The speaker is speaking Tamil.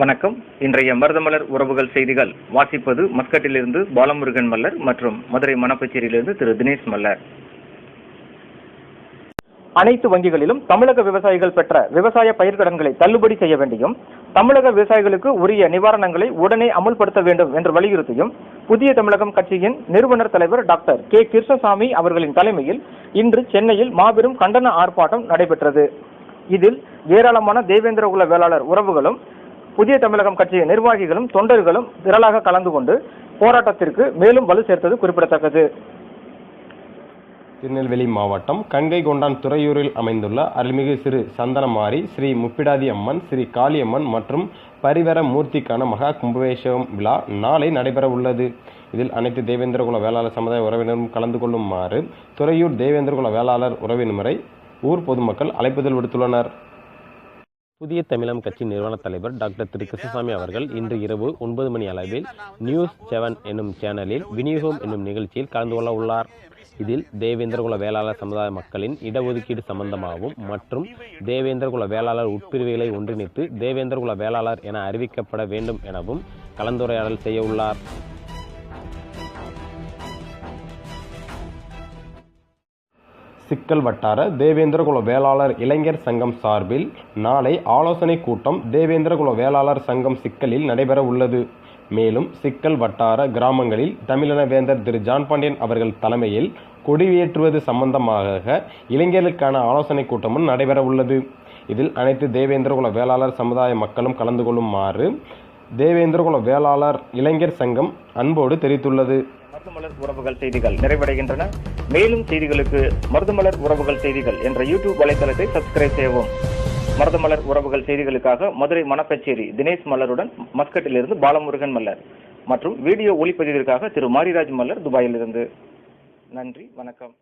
வணக்கம். இன்றைய மருதமலர் உறவுகள் செய்திகள். வாசிப்பது மஸ்கட்டிலிருந்து பாலமுருகன் மல்லர் மற்றும் மதுரை மணப்பச்சேரியிலிருந்து திரு தினேஷ் மல்லர். அனைத்து வங்கிகளிலும் தமிழக விவசாயிகள் பெற்ற விவசாய பயிர்கடன்களை தள்ளுபடி செய்ய வேண்டியும் தமிழக விவசாயிகளுக்கு உரிய நிவாரணங்களை உடனே அமுல்படுத்த வேண்டும் என்று வலியுறுத்தியும் புதிய தமிழகம் கட்சியின் நிறுவனர் தலைவர் டாக்டர் கே. கிருஷ்ணசாமி அவர்களின் தலைமையில் இன்று சென்னையில் மாபெரும் கண்டன ஆர்ப்பாட்டம் நடைபெற்றது. இதில் ஏராளமான தேவேந்திர குல வேளாளர் உறவுகளும் புதிய தமிழகம் கட்சியின் நிர்வாகிகளும் தொண்டர்களும் திரளாக கலந்து கொண்டு போராட்டத்திற்கு மேலும் வலு சேர்த்தது குறிப்பிடத்தக்கது. திருநெல்வேலி மாவட்டம் கங்கை கொண்டான் துறையூரில் அமைந்துள்ள அருள்மிகு சிறு சந்தனமாரி ஸ்ரீ முப்பிடாதி அம்மன் ஸ்ரீ காளியம்மன் மற்றும் பரிவர மூர்த்திக்கான மகா கும்பவேஷம் விழா நாளை நடைபெற உள்ளது இதில் அனைத்து தேவேந்திரகுல வேளாளர் சமுதாய உறவினரும் கலந்து கொள்ளுமாறு துறையூர் தேவேந்திரகுல வேளாளர் உறவினரை ஊர் பொதுமக்கள் அழைப்புதல் விடுத்துள்ளனர். புதிய தமிழம் கட்சி நிறுவன தலைவர் டாக்டர் திரு கிருஷ்ணசாமி அவர்கள் இன்று இரவு ஒன்பது மணி அளவில் நியூஸ் செவன் என்னும் சேனலில் விநியோகம் என்னும் நிகழ்ச்சியில் கலந்து கொள்ள உள்ளார். இதில் தேவேந்திரகுல வேளாளர் சமுதாய மக்களின் இடஒதுக்கீடு சம்பந்தமாகவும் மற்றும் தேவேந்திரகுல வேளாளர் உட்பிரிவுகளை ஒன்றிணைத்து தேவேந்திரகுல வேளாளர் என அறிவிக்கப்பட வேண்டும் எனவும் கலந்துரையாடல் செய்ய உள்ளார். சிக்கல் வட்டார தேவேந்திரகுல வேளாளர் இளைஞர் சங்கம் சார்பில் நாளை ஆலோசனை கூட்டம் தேவேந்திரகுல வேளாளர் சங்கம் சிக்கலில் நடைபெற உள்ளது. மேலும் சிக்கல் வட்டார கிராமங்களில் தமிழின வேந்தர் திரு ஜான் பாண்டியன் அவர்கள் தலைமையில் கொடியேற்றுவது சம்பந்தமாக இளைஞர்களுக்கான ஆலோசனை கூட்டமும் நடைபெற உள்ளது. இதில் அனைத்து தேவேந்திரகுல வேளாளர் சமுதாய மக்களும் கலந்து கொள்ளுமாறு தேவேந்திரகுல வேளாளர் இளைஞர் சங்கம் அன்போடு தெரிவித்துள்ளது. மருதுமலர் உறவுகள் செய்திகள் நிறைவடைகின்றன. மேலும் செய்திகளுக்கு மருதுமலர் உறவுகள் செய்திகள் என்ற யூடியூப் வலைத்தளத்தை சப்ஸ்கிரைப் செய்யவும். மருதமலர் உறவுகள் செய்திகளுக்காக மதுரை மணக்கச்சேரி தினேஷ் மல்லருடன் மஸ்கட்டிலிருந்து பாலமுருகன் மல்லர் மற்றும் வீடியோ ஒளிப்பதிவிற்காக திரு மாரிராஜ் மல்லர் துபாயிலிருந்து. நன்றி வணக்கம்.